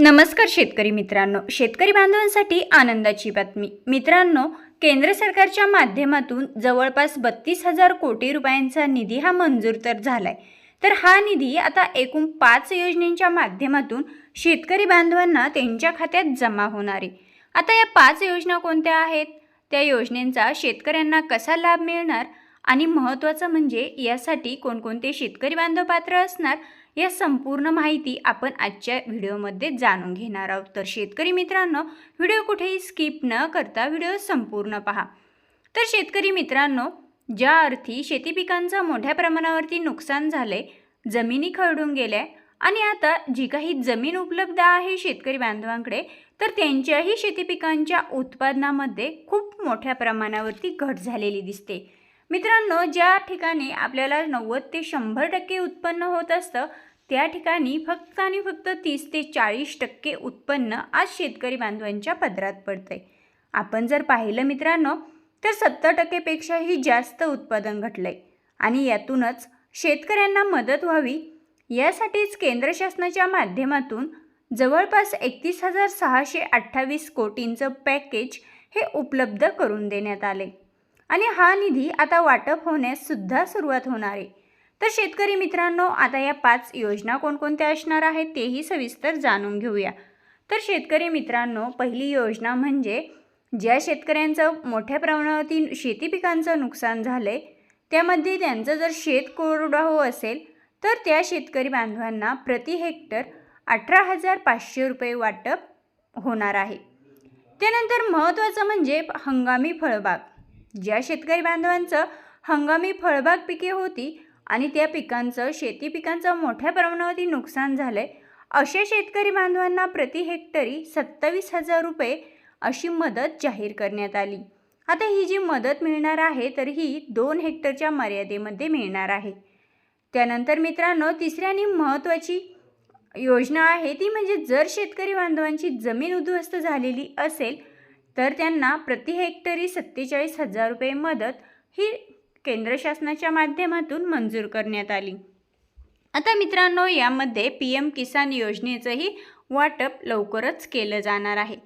नमस्कार शेतकरी मित्रांनो. शेतकरी बांधवांसाठी आनंदाची बातमी. मित्रांनो केंद्र सरकारच्या माध्यमातून जवळपास बत्तीस हजार कोटी रुपयांचा निधी हा मंजूर तर झालाय. तर हा निधी आता एकूण पाच योजनेच्या माध्यमातून शेतकरी बांधवांना त्यांच्या खात्यात जमा होणार आहे. आता या पाच योजना कोणत्या आहेत? त्या योजनेचा शेतकऱ्यांना कसा लाभ मिळणार? आणि महत्त्वाचं म्हणजे यासाठी कोणकोणते शेतकरी बांधव पात्र असणार? या संपूर्ण माहिती आपण आजच्या व्हिडिओमध्ये जाणून घेणार आहोत. तर शेतकरी मित्रांनो व्हिडिओ कुठेही स्किप न करता व्हिडिओ संपूर्ण पहा. तर शेतकरी मित्रांनो ज्या अर्थी शेती पिकांचं मोठ्या प्रमाणावरती नुकसान झाले जमिनी खरडून गेल्या आणि आता जी काही जमीन उपलब्ध आहे शेतकरी बांधवांकडे तर त्यांच्याही शेती पिकांच्या उत्पादनामध्ये खूप मोठ्या प्रमाणावरती घट झालेली दिसते. मित्रांनो ज्या ठिकाणी आपल्याला नव्वद ते शंभर टक्के उत्पन्न होत असतं त्या ठिकाणी फक्त आणि फक्त तीस ते चाळीस टक्के उत्पन्न आज शेतकरी बांधवांच्या पदरात पडतंय. आपण जर पाहिलं मित्रांनो तर सत्तर टक्केपेक्षाही जास्त उत्पादन घटलंय. आणि यातूनच शेतकऱ्यांना मदत व्हावी यासाठीच केंद्र शासनाच्या माध्यमातून जवळपास एकतीस हजार सहाशे अठ्ठावीस कोटींचं पॅकेज हे उपलब्ध करून देण्यात आले आणि हा निधी आता वाटप होण्यास सुद्धा सुरुवात होणार आहे. तर शेतकरी मित्रांनो आता या पाच योजना कोणकोणत्या असणार आहेत तेही सविस्तर जाणून घेऊया. तर शेतकरी मित्रांनो पहिली योजना म्हणजे ज्या शेतकऱ्यांचं मोठ्या प्रमाणावरती शेती पिकांचं नुकसान झालं आहे त्यामध्ये त्यांचं जर शेत कोरडाहो असेल तर त्या शेतकरी बांधवांना प्रति हेक्टर अठरा हजार पाचशे रुपये वाटप होणार आहे. त्यानंतर महत्त्वाचं म्हणजे हंगामी फळबाग. ज्या शेतकरी बांधवांचं हंगामी फळबाग पिके होती आणि त्या पिकांचं शेती पिकांचं मोठ्या प्रमाणावरती नुकसान झालं आहे अशा शेतकरी बांधवांना प्रति हेक्टरी सत्तावीस हजार रुपये अशी मदत जाहीर करण्यात आली. आता ही जी मदत मिळणार आहे तर ही दोन हेक्टरच्या मर्यादेमध्ये मिळणार आहे. त्यानंतर मित्रांनो तिसऱ्यानी आणि महत्त्वाची योजना आहे ती म्हणजे जर शेतकरी बांधवांची जमीन उद्ध्वस्त झालेली असेल तर त्यांना प्रति हेक्टरी सत्तेचाळीस हजार रुपये मदत ही केंद्र शासनाच्या माध्यमातून मंजूर करण्यात आली. आता मित्रांनो यामध्ये पी एम किसान योजनेचंही वाटप लवकरच केलं जाणार आहे.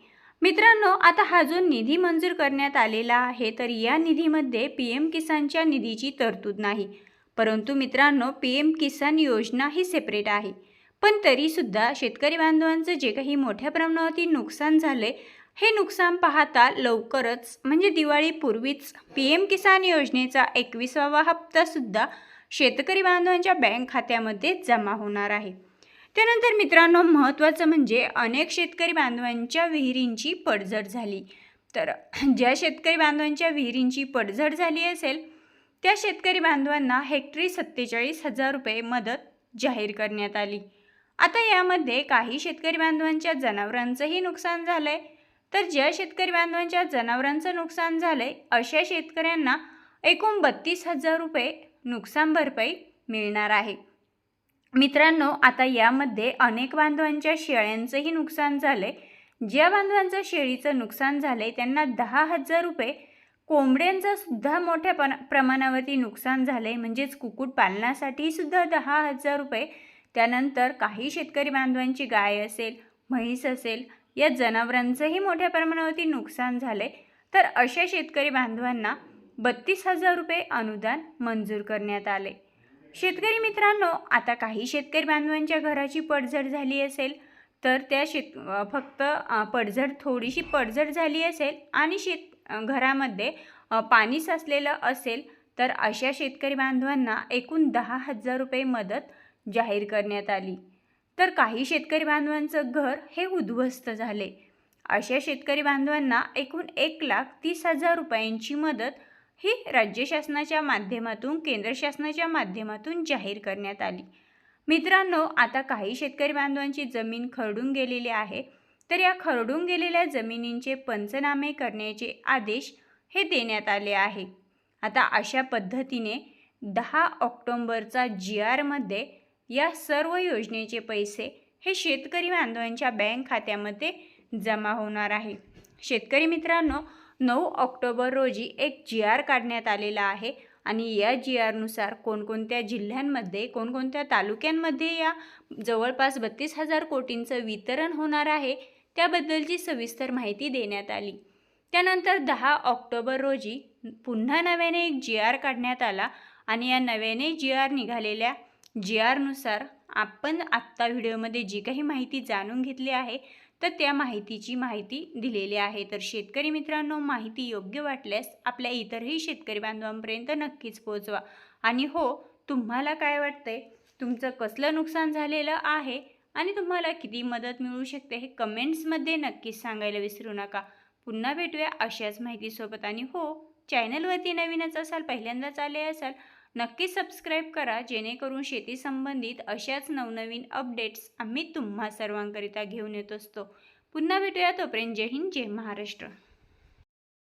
मित्रांनो आता हा जो निधी मंजूर करण्यात आलेला आहे तर या निधीमध्ये पी एम किसानच्या निधीची तरतूद नाही. परंतु मित्रांनो पी एम किसान योजना ही सेपरेट आहे. पण तरीसुद्धा शेतकरी बांधवांचं जे काही मोठ्या प्रमाणावरती नुकसान झाले हे नुकसान पाहता लवकरच म्हणजे दिवाळीपूर्वीच पी एम किसान योजनेचा एकविसावा हप्तासुद्धा शेतकरी बांधवांच्या बँक खात्यामध्ये जमा होणार आहे. त्यानंतर मित्रांनो महत्त्वाचं म्हणजे अनेक शेतकरी बांधवांच्या विहिरींची पडझड झाली. तर ज्या शेतकरी बांधवांच्या विहिरींची पडझड झाली असेल त्या शेतकरी बांधवांना हेक्टरी सत्तेचाळीस हजार रुपये मदत जाहीर करण्यात आली. आता यामध्ये काही शेतकरी बांधवांच्या जनावरांचंही नुकसान झालं आहे तर ज्या शेतकरी बांधवांच्या जनावरांचं नुकसान झालं आहे अशा शेतकऱ्यांना एकूण बत्तीस हजार रुपये नुकसान भरपाई मिळणार आहे. मित्रांनो आता यामध्ये अनेक बांधवांच्या शेळ्यांचंही नुकसान झालं आहे ज्या बांधवांचं शेळीचं नुकसान झालं आहे त्यांना दहा हजार रुपये कोंबड्यांचं सुद्धा मोठ्या प्र प्रमाणावरती नुकसान झालं आहे म्हणजेच कुक्कुटपालनासाठी सुद्धा दहा हजार रुपये. त्यानंतर काही शेतकरी बांधवांची गाय असेल म्हैस असेल या जनावरांचंही मोठ्या प्रमाणावरती नुकसान झाले तर अशा शेतकरी बांधवांना बत्तीस हजार रुपये अनुदान मंजूर करण्यात आले. शेतकरी मित्रांनो आता काही शेतकरी बांधवांच्या घराची पडझड झाली असेल तर त्या शेत फक्त पडझड थोडीशी पडझड झाली असेल आणि शेत घरामध्ये पाणी साचलेलं असेल तर अशा शेतकरी बांधवांना एकूण दहा हजार रुपये मदत जाहीर करण्यात आली. तर काही शेतकरी बांधवांचं घर हे उद्ध्वस्त झाले. अशा शेतकरी बांधवांना एकूण एक लाख तीस हजार रुपयांची मदत ही राज्य शासनाच्या माध्यमातून केंद्र शासनाच्या माध्यमातून जाहीर करण्यात आली. मित्रांनो आता काही शेतकरी बांधवांची जमीन खरडून गेलेली आहे. तर या खरडून गेलेल्या जमिनींचे पंचनामे करण्याचे आदेश हे देण्यात आले आहे. आता अशा पद्धतीने दहा ऑक्टोंबरचा जी आरमध्ये या सर्व योजनेचे पैसे हे शेतकरी बांधवांच्या बँक खात्यामध्ये जमा होणार आहे. शेतकरी मित्रांनो नऊ ऑक्टोबर रोजी एक जी आर काढण्यात आलेला आहे आणि या जी आरनुसार कोणकोणत्या जिल्ह्यांमध्ये कोणकोणत्या तालुक्यांमध्ये या जवळपास बत्तीस हजार कोटींचं वितरण होणार आहे त्याबद्दलची सविस्तर माहिती देण्यात आली. त्यानंतर दहा ऑक्टोबर रोजी पुन्हा नव्याने एक जी आर काढण्यात आला आणि या नव्याने जी आर निघालेल्या जी आरनुसार आपण आत्ता व्हिडिओमध्ये जी काही माहिती जाणून घेतली आहे तर त्या माहितीची माहिती दिलेली आहे. तर शेतकरी मित्रांनो माहिती योग्य वाटल्यास आपल्या इतरही शेतकरी बांधवांपर्यंत नक्कीच पोहोचवा. आणि हो तुम्हाला काय वाटतंय? तुमचं कसलं नुकसान झालेलं आहे? आणि तुम्हाला किती मदत मिळू शकते हे कमेंट्समध्ये नक्कीच सांगायला विसरू नका. पुन्हा भेटूया अशाच माहितीसोबत. आणि हो चॅनलवरती नवीनच असाल पहिल्यांदाच आले असाल नक्की सबस्क्राईब करा जेणेकरून शेती संबंधित अशाच नवनवीन अपडेट्स आम्ही तुम्हा सर्वांकरिता घेऊन येत असतो. पुन्हा भेटूया तोपर्यंत जय हिंद जय महाराष्ट्र.